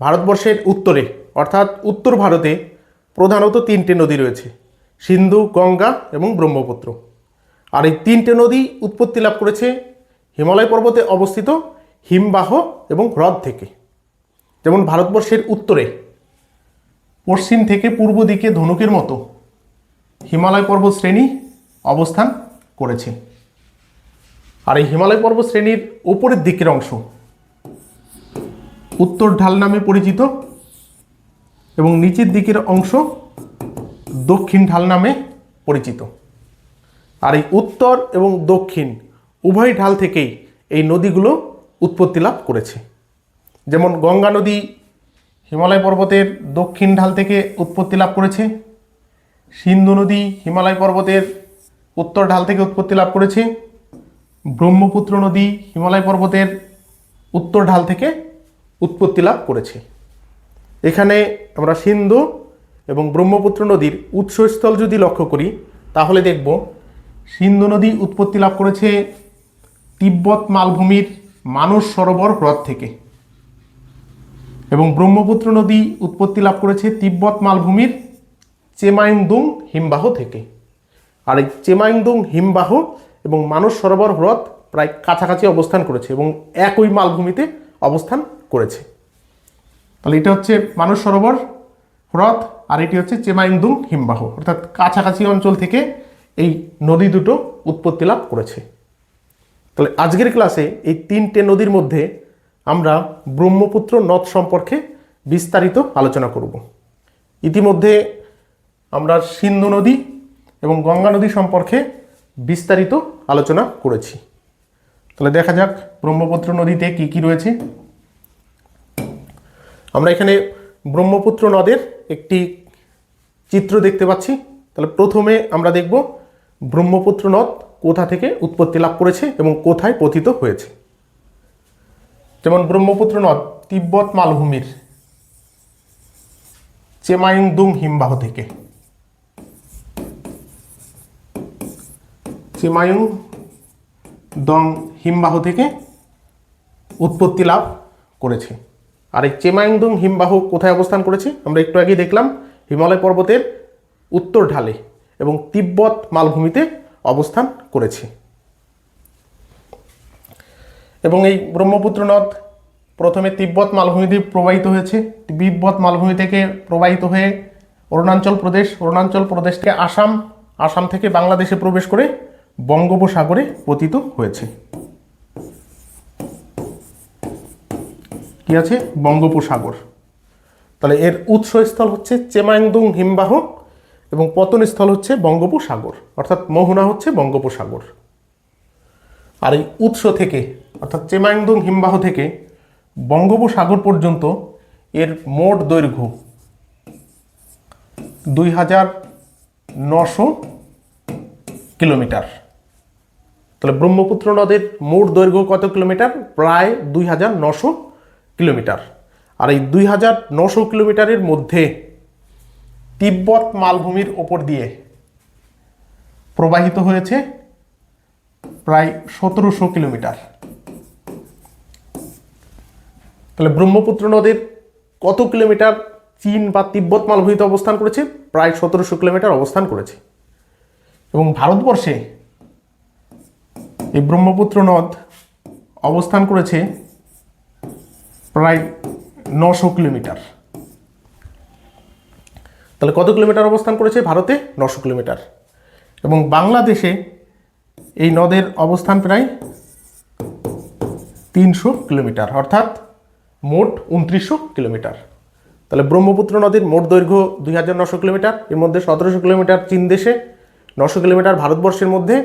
ভারতবর্ষের উত্তরে, অর্থাৎ উত্তর ভারতে প্রধানত তিনটে নদী রয়েছে, সিন্ধু, গঙ্গা এবং ব্রহ্মপুত্র। আর এই তিনটে নদী উৎপত্তি লাভ করেছে হিমালয় পর্বতে অবস্থিত হিমবাহ এবং হ্রদ থেকে। যেমন ভারতবর্ষের উত্তরে, পশ্চিম থেকে পূর্ব দিকে ধনুকের মতো হিমালয় পর্বত শ্রেণি অবস্থান করেছে। আর এই হিমালয় পর্বত শ্রেণির উপরের দিকের অংশ উত্তর ঢাল নামে পরিচিত এবং নিচের দিকের অংশ দক্ষিণ ঢাল নামে পরিচিত। আর এই উত্তর এবং দক্ষিণ উভয় ঢাল থেকেই এই নদীগুলো উৎপত্তি লাভ করেছে। যেমন গঙ্গা নদী হিমালয় পর্বতের দক্ষিণ ঢাল থেকে উৎপত্তি লাভ করেছে। সিন্ধু নদী হিমালয় পর্বতের উত্তর ঢাল থেকে উৎপত্তি লাভ করেছে। ব্রহ্মপুত্র নদী হিমালয় পর্বতের উত্তর ঢাল থেকে উৎপত্তি লাভ করেছে। এখানে আমরা সিন্ধু এবং ব্রহ্মপুত্র নদীর উৎসস্থল যদি লক্ষ্য করি, তাহলে দেখব সিন্ধু নদী উৎপত্তি লাভ করেছে তিব্বত মালভূমির মানস সরোবর হ্রদ থেকে এবং ব্রহ্মপুত্র নদী উৎপত্তি লাভ করেছে তিব্বত মালভূমির চেমাইংদুং হিমবাহ থেকে। আর এই চেমাইংদুং হিমবাহ এবং মানস সরোবর হ্রদ প্রায় কাছাকাছি অবস্থান করেছে এবং একই মালভূমিতে অবস্থান করেছে। তাহলে এটা হচ্ছে মানস সরোবর, হ্রদ, আর এটি হচ্ছে চেমাইংদুং হিমবাহ। অর্থাৎ কাছাকাছি অঞ্চল থেকে এই নদী দুটো উৎপত্তি লাভ করেছে। তাহলে আজকের ক্লাসে এই তিনটে নদীর মধ্যে আমরা ব্রহ্মপুত্র নদ সম্পর্কে বিস্তারিত আলোচনা করব। ইতিমধ্যে আমরা সিন্ধু নদী এবং গঙ্গা নদী সম্পর্কে বিস্তারিত আলোচনা করেছি। তাহলে দেখা যাক ব্রহ্মপুত্র নদীতে কি কি রয়েছে। আমরা এখানে ব্রহ্মপুত্র নদের একটি চিত্র দেখতে পাচ্ছি। তাহলে প্রথমে আমরা দেখব ব্রহ্মপুত্র নদ কোথা থেকে উৎপত্তি লাভ করেছে এবং কোথায় পতিত হয়েছে। যেমন ব্রহ্মপুত্র নদ তিব্বত মালভূমির চেমাইংদুং হিমবাহ থেকে। চেমায়ুং দং হিমবাহ থেকে উৎপত্তি লাভ করেছে। আর এই চেমাইংদুং হিমবাহ কোথায় অবস্থান করেছে? আমরা একটু আগে দেখলাম, হিমালয় পর্বতের উত্তর ঢালে এবং তিব্বত মালভূমিতে অবস্থান করেছে। এবং এই ব্রহ্মপুত্র নদ প্রথমে তিব্বত মালভূমি দিয়ে প্রবাহিত হয়েছে। তিব্বত মালভূমি থেকে প্রবাহিত হয়ে অরুণাচল প্রদেশ অরুণাচল প্রদেশ থেকে আসাম আসাম থেকে বাংলাদেশে প্রবেশ করে বঙ্গোপসাগরে পতিত হয়েছে। কি আছে? বঙ্গোপসাগর। তাহলে এর উৎসস্থল হচ্ছে চেমাংদুং হিমবাহ এবং পতনস্থল হচ্ছে বঙ্গোপসাগর। অর্থাৎ মোহনা হচ্ছে বঙ্গোপসাগর। আর এই উৎস থেকে, অর্থাৎ চেমাংদুং হিমবাহ থেকে বঙ্গোপসাগর পর্যন্ত এর মোট দৈর্ঘ্য দুই হাজার নশো কিলোমিটার। তাহলে ব্রহ্মপুত্র নদের মোট দৈর্ঘ্য কত কিলোমিটার? প্রায় দুই হাজার নশো কিলোমিটার। আর এই দুই হাজার নশো কিলোমিটারের মধ্যে তিব্বত মালভূমির ওপর দিয়ে প্রবাহিত হয়েছে প্রায় সতেরোশো কিলোমিটার। তাহলে ব্রহ্মপুত্র নদীর কত কিলোমিটার চীন বা তিব্বত মালভূমিতে অবস্থান করেছে? প্রায় সতেরোশো কিলোমিটার অবস্থান করেছে। এবং ভারতবর্ষে এই ব্রহ্মপুত্র নদ অবস্থান করেছে প্রায় নশো কিলোমিটার। তাহলে কত কিলোমিটার অবস্থান করেছে ভারতে? নশো কিলোমিটার। এবং বাংলাদেশে এই নদের অবস্থান প্রায় তিনশো কিলোমিটার, অর্থাৎ মোট উনত্রিশশো কিলোমিটার। তাহলে ব্রহ্মপুত্র নদীর মোট দৈর্ঘ্য দুই হাজার নশো কিলোমিটার, এর মধ্যে সতেরোশো কিলোমিটার চীন দেশে, নশো কিলোমিটার ভারতবর্ষের মধ্যে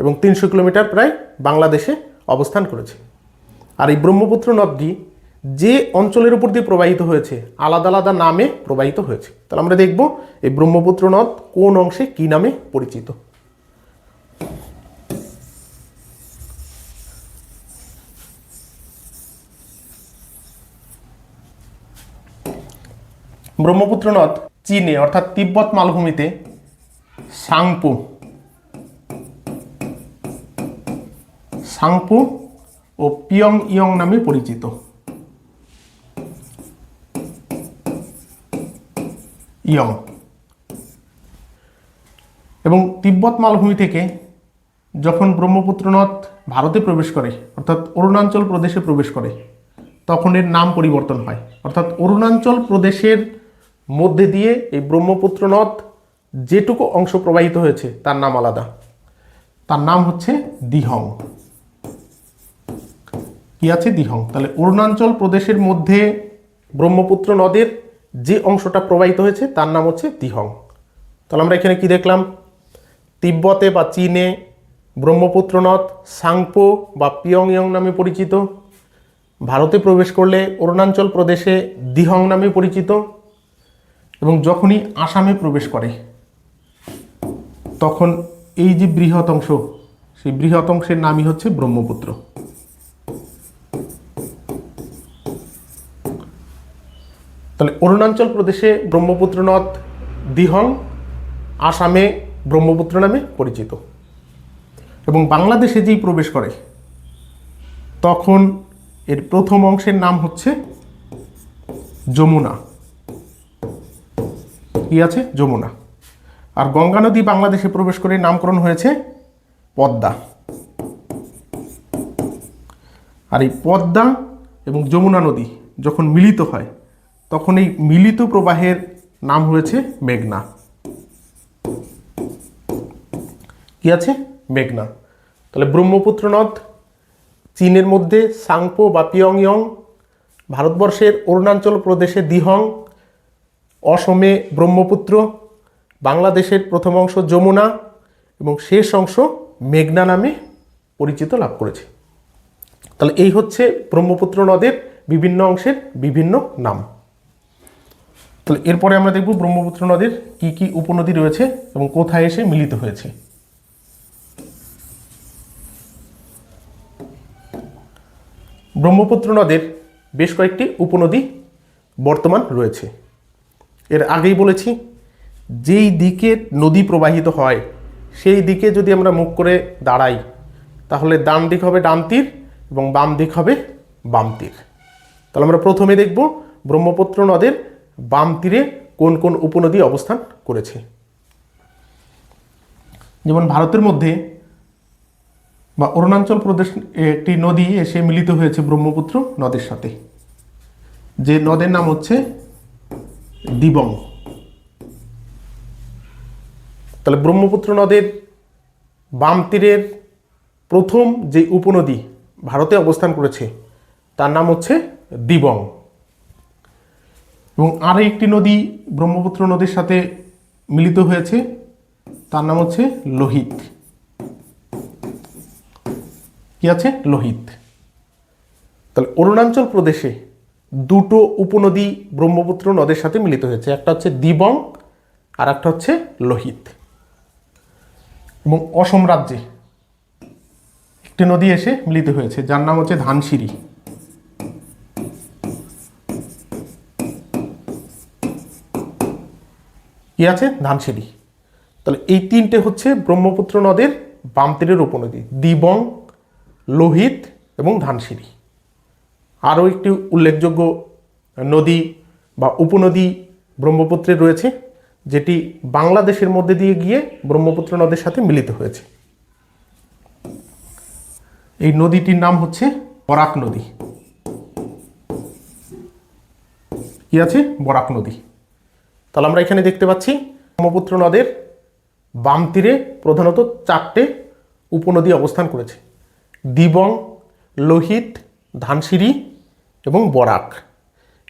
এবং তিনশো কিলোমিটার প্রায় বাংলাদেশে অবস্থান করেছে। আর এই ব্রহ্মপুত্র নদটি যে অঞ্চলের উপর দিয়ে প্রবাহিত হয়েছে, আলাদা আলাদা নামে প্রবাহিত হয়েছে। তাহলে আমরা দেখব এই ব্রহ্মপুত্র নদ কোন অংশে কি নামে পরিচিত। ব্রহ্মপুত্র নদ চীনে, অর্থাৎ তিব্বত মালভূমিতে সাংপু সাংপু ও পিয়ং ইয়ং নামে পরিচিত। ইয়ং। এবং তিব্বত মালভূমি থেকে যখন ব্রহ্মপুত্র নদ ভারতে প্রবেশ করে, অর্থাৎ অরুণাচল প্রদেশে প্রবেশ করে, তখন এর নাম পরিবর্তন হয়। অর্থাৎ অরুণাচল প্রদেশের মধ্যে দিয়ে এই ব্রহ্মপুত্র নদ যেটুকু অংশ প্রবাহিত হয়েছে, তার নাম আলাদা। তার নাম হচ্ছে দিহং। কি আছে? দিহং। তাহলে অরুণাচল প্রদেশের মধ্যে ব্রহ্মপুত্র নদের যে অংশটা প্রবাহিত হয়েছে, তার নাম হচ্ছে দিহং। তাহলে আমরা এখানে কি দেখলাম? তিব্বতে বা চীনে ব্রহ্মপুত্র নদ, সাংপো বা পিয়ংইয়ং নামে পরিচিত। ভারতে প্রবেশ করলে অরুণাচল প্রদেশে দিহং নামে পরিচিত। এবং যখনই আসামে প্রবেশ করে, তখন এই যে বৃহৎ অংশ, সেই বৃহৎ অংশের নামই হচ্ছে ব্রহ্মপুত্র। তাহলে অরুণাচল প্রদেশে ব্রহ্মপুত্র নদ দিহং, আসামে ব্রহ্মপুত্র নামে পরিচিত। এবং বাংলাদেশে যেই প্রবেশ করে, তখন এর প্রথম অংশের নাম হচ্ছে যমুনা। কি আছে? যমুনা। আর গঙ্গা নদী বাংলাদেশে প্রবেশ করে নামকরণ হয়েছে পদ্মা। আর এই পদ্মা এবং যমুনা নদী যখন মিলিত হয় তখন এই মিলিত প্রবাহের নাম হয়েছে মেঘনা। কি আছে? মেঘনা। তাহলে ব্রহ্মপুত্র নদ, চীনের মধ্যে সাংপো বা পিয়ংয়ং ভারতবর্ষের অরুণাচল প্রদেশে দিহং, অসমে ব্রহ্মপুত্র, বাংলাদেশের প্রথম অংশ যমুনা এবং শেষ অংশ মেঘনা নামে পরিচিত লাভ করেছে। তাহলে এই হচ্ছে ব্রহ্মপুত্র নদের বিভিন্ন অংশের বিভিন্ন নাম। তাহলে এরপরে আমরা দেখব ব্রহ্মপুত্র নদের কি কি উপনদী রয়েছে এবং কোথায় এসে মিলিত হয়েছে। ব্রহ্মপুত্র নদের বেশ কয়েকটি উপনদী বর্তমান রয়েছে। এর আগেই বলেছি, যেই দিকে নদী প্রবাহিত হয়, সেই দিকে যদি আমরা মুখ করে দাঁড়াই, তাহলে ডান দিক হবে ডান তীর এবং বাম দিক হবে বাম তীর। তাহলে আমরা প্রথমে দেখব ব্রহ্মপুত্র নদের বাম তীরে কোন কোন উপনদী অবস্থান করেছে? যেমন ভারতের মধ্যে বা অরুণাচল প্রদেশ একটি নদী এসে মিলিত হয়েছে ব্রহ্মপুত্র নদের সাথে। যে নদের নাম হচ্ছে দিবং। তাহলে ব্রহ্মপুত্র নদের বাম তীরের প্রথম যে উপনদী ভারতে অবস্থান করেছে, তার নাম হচ্ছে দিবং। এবং আরও একটি নদী ব্রহ্মপুত্র নদীর সাথে মিলিত হয়েছে, তার নাম হচ্ছে লোহিত। কি আছে? লোহিত। তাহলে অরুণাচল প্রদেশে দুটো উপনদী ব্রহ্মপুত্র নদের সাথে মিলিত হয়েছে, একটা হচ্ছে দিবং আর একটা হচ্ছে লোহিত। এবং অসম রাজ্যে একটি নদী এসে মিলিত হয়েছে, যার নাম হচ্ছে ধানসিঁড়ি। কি আছে? ধানসিঁড়ি তাহলে এই তিনটে হচ্ছে ব্রহ্মপুত্র নদের বাম তীরের উপনদী, দিবং, লোহিত এবং ধানসিঁড়ি আরও একটি উল্লেখযোগ্য নদী বা উপনদী ব্রহ্মপুত্রে রয়েছে, যেটি বাংলাদেশের মধ্যে দিয়ে গিয়ে ব্রহ্মপুত্র নদের সাথে মিলিত হয়েছে। এই নদীটির নাম হচ্ছে বরাক নদী। কি আছে? বরাক নদী। তাহলে আমরা এখানে দেখতে পাচ্ছি, ব্রহ্মপুত্র নদের বাম তীরে প্রধানত চারটে উপনদী অবস্থান করেছে। দিবং, লোহিত, ধানসিঁড়ি এবং বরাক।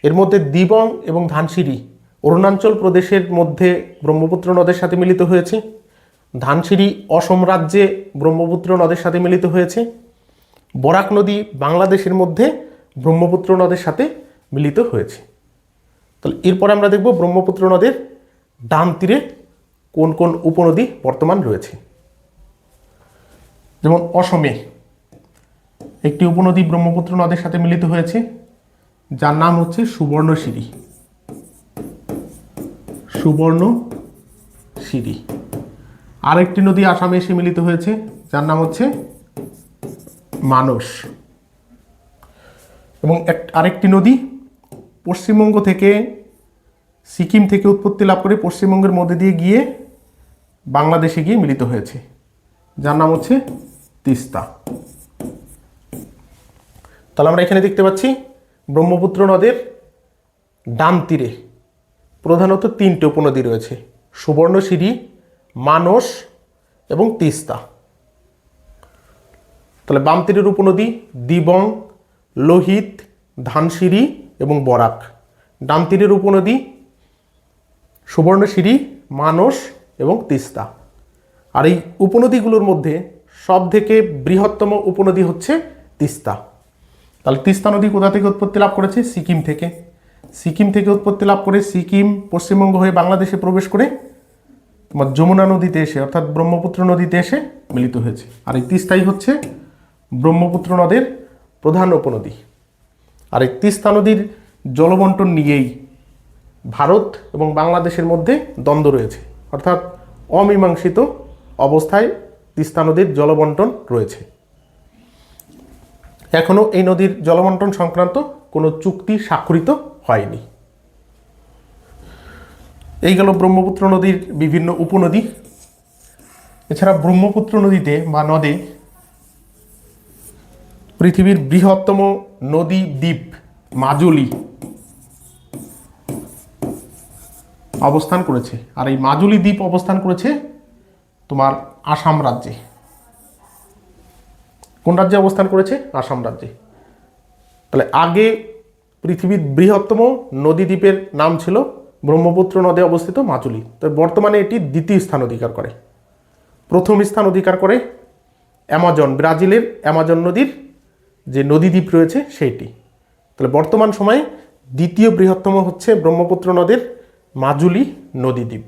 এর মধ্যে দিবং এবং ধানসিঁড়ি অরুণাচল প্রদেশের মধ্যে ব্রহ্মপুত্র নদের সাথে মিলিত হয়েছে। ধানসিঁড়ি অসম রাজ্যে ব্রহ্মপুত্র নদের সাথে মিলিত হয়েছে। বরাক নদী বাংলাদেশের মধ্যে ব্রহ্মপুত্র নদের সাথে মিলিত হয়েছে। তাহলে এরপরে আমরা দেখব ব্রহ্মপুত্র নদের ডান তীরে কোন কোন উপনদী বর্তমান রয়েছে। যেমন অসমে একটি উপনদী ব্রহ্মপুত্র নদের সাথে মিলিত হয়েছে, যার নাম হচ্ছে সুবর্ণশিরি। সুবর্ণ সিরি আরেকটি নদী আসামে এসে মিলিত হয়েছে, যার নাম হচ্ছে মানস। এবং এক আরেকটি নদী পশ্চিমবঙ্গ থেকে, সিকিম থেকে উৎপত্তি লাভ করে পশ্চিমবঙ্গের মধ্যে দিয়ে গিয়ে বাংলাদেশে গিয়ে মিলিত হয়েছে। যার নাম হচ্ছে তিস্তা। তাহলে আমরা এখানে দেখতে পাচ্ছি, ব্রহ্মপুত্র নদের ডান তীরে প্রধানত তিনটে উপনদী রয়েছে, সুবর্ণশিরি, মানস এবং তিস্তা। তাহলে বাম তীরের উপনদী, দিবং, লোহিত ধানসিঁড়ি এবং বরাক। ডান তীরের উপনদী, সুবর্ণশিরি, মানস এবং তিস্তা। আর এই উপনদীগুলোর মধ্যে সব থেকে বৃহত্তম উপনদী হচ্ছে তিস্তা। তাহলে তিস্তা নদী কোথা থেকে উৎপত্তি লাভ করেছে? সিকিম থেকে। সিকিম থেকে উৎপত্তি লাভ করে সিকিম, পশ্চিমবঙ্গ হয়ে বাংলাদেশে প্রবেশ করে তোমার যমুনা নদীতে এসে, অর্থাৎ ব্রহ্মপুত্র নদীতে এসে মিলিত হয়েছে। আর এই তিস্তাই হচ্ছে ব্রহ্মপুত্র নদের প্রধান উপনদী। আর এই তিস্তা নদীর জলবন্টন নিয়েই ভারত এবং বাংলাদেশের মধ্যে দ্বন্দ্ব রয়েছে। অর্থাৎ অমীমাংসিত অবস্থায় তিস্তা নদীর জলবন্টন রয়েছে। এখনও এই নদীর জলবন্টন সংক্রান্ত কোনো চুক্তি স্বাক্ষরিত হয়নি। এই গেল ব্রহ্মপুত্র নদীর বিভিন্ন উপনদী। এছাড়া ব্রহ্মপুত্র নদীতে বা নদে পৃথিবীর বৃহত্তম নদী দ্বীপ মাজুলি অবস্থান করেছে। আর এই মাজুলি দ্বীপ অবস্থান করেছে তোমার আসাম রাজ্যে। কোন রাজ্যে অবস্থান করেছে? আসাম রাজ্যে। তাহলে আগে পৃথিবীর বৃহত্তম নদী দ্বীপের নাম ছিল ব্রহ্মপুত্র নদে অবস্থিত মাজুলি। তো বর্তমানে এটি দ্বিতীয় স্থান অধিকার করে। প্রথম স্থান অধিকার করে অ্যামাজন, ব্রাজিলের অ্যামাজন নদীর যে নদী দ্বীপ রয়েছে সেইটি। তাহলে বর্তমান সময়ে দ্বিতীয় বৃহত্তম হচ্ছে ব্রহ্মপুত্র নদের মাজুলি নদীদ্বীপ।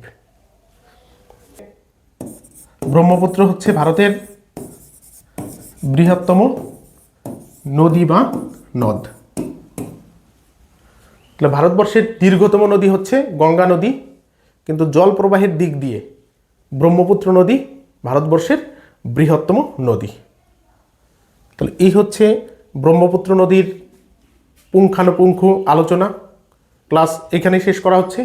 ব্রহ্মপুত্র হচ্ছে ভারতের বৃহত্তম নদী বা নদ। তাহলে ভারতবর্ষের দীর্ঘতম নদী হচ্ছে গঙ্গা নদী, কিন্তু জল প্রবাহের দিক দিয়ে ব্রহ্মপুত্র নদী ভারতবর্ষের বৃহত্তম নদী। তাহলে এই হচ্ছে ব্রহ্মপুত্র নদীর পুঙ্খানুপুঙ্খ আলোচনা। ক্লাস এখানেই শেষ করা হচ্ছে।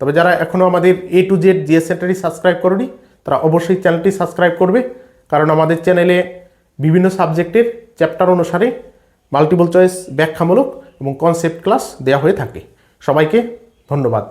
তবে যারা এখনও আমাদের এ টু জেড জিএস সেন্টারই সাবস্ক্রাইব করনি, তারা অবশ্যই চ্যানেলটি সাবস্ক্রাইব করবে। কারণ আমাদের চ্যানেলে বিভিন্ন সাবজেক্টের চ্যাপ্টার অনুসারে মাল্টিপল চয়েস ব্যাখ্যামূলক এবং কনসেপ্ট ক্লাস দেওয়া হয়ে থাকে। সবাইকে ধন্যবাদ।